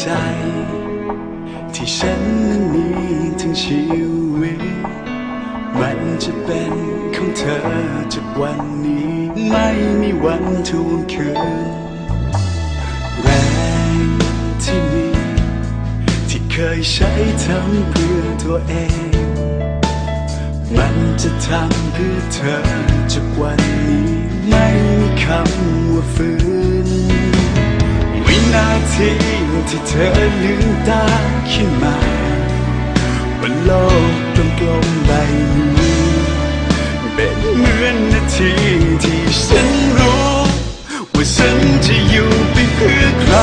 ใจ ที่ฉันนั้นมีทั้งชีวิต มันจะเป็นของเธอจากวันนี้ ไม่มีวันทวงคืนแรงที่มีที่เคยใช้ทำเพื่อตัวเอง มันจะทำเพื่อเธอจากวันนี้ ไม่มีคำว่าฝืนวินาที ที่เธอลืมตาขึ้นมาบนโลกกลมใบนี้เป็นเหมือนนาทีที่ฉันรู้ ว่าฉันจะอยู่ไปเพื่อใคร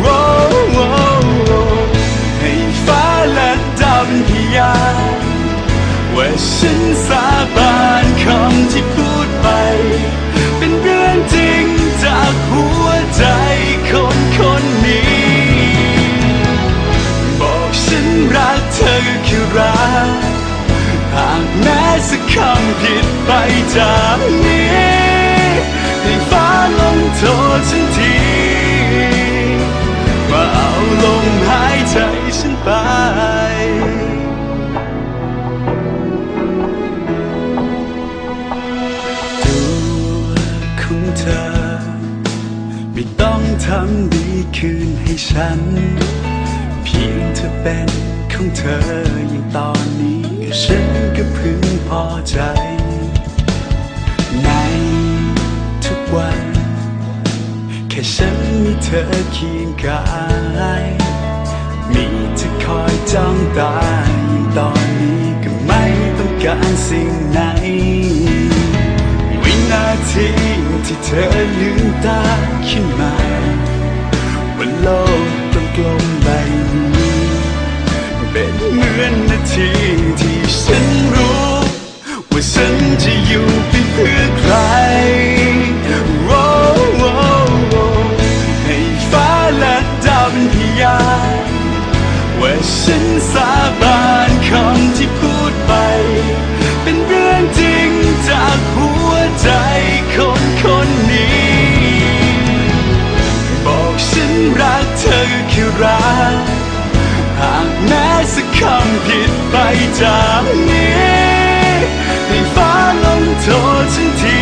โอ้โอ้ให้ฟ้าและดาวเป็นพยานว่าฉันสาบานคำที่พูด คำผิดไปจากนี้ให้ฟ้าลงโทษฉันทีว่าเอาลมหายใจฉันไปตัวของเธอ ไม่ต้องทำดีคืนให้ฉัน เพียงเธอเป็นของเธออย่างตอนนี้ฉันก็พึงพอ ใจ ในทุกวัน แค่ฉันมีเธอเคียงกาย มีเธอคอยจ้องตาอย่างตอนนี้ก็ไม่ต้องการสิ่งไหน วินาทีที่เธอลืมตาขึ้นมาบนโลกต้องกลมใบนี้เป็นเหมือนนาทีที่ฉัน ฉันสาบานคำที่พูดไป เป็นเรื่องจริงจากหัวใจคนคนนี้ บอกฉันรักเธอก็คือรัก หากแม้สักคำผิดไปจากนี้ให้ฟ้าลงโทษฉันที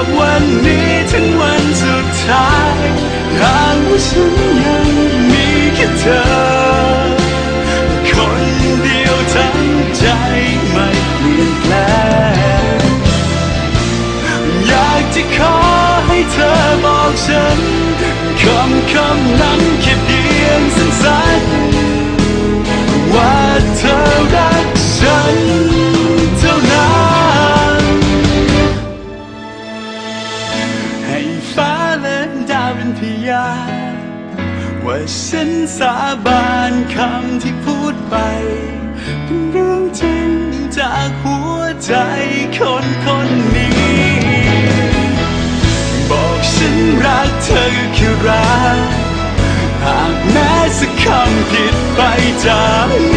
ตราบวันนี้ถึงวันสุดท้ายหากว่าฉันยังมีแค่เธอ คนเดียวทั้งใจไม่เปลี่ยนแปลงอยากจะขอให้เธอบอกฉันคำคำนั้นแค่เพียงสั้น ว่าฉันสาบานคำที่พูดไป เป็นเรื่องจริงจากหัวใจคนคนนี้ บอกฉันรักเธอก็คือรัก หากแม้สักคำผิดไปจาก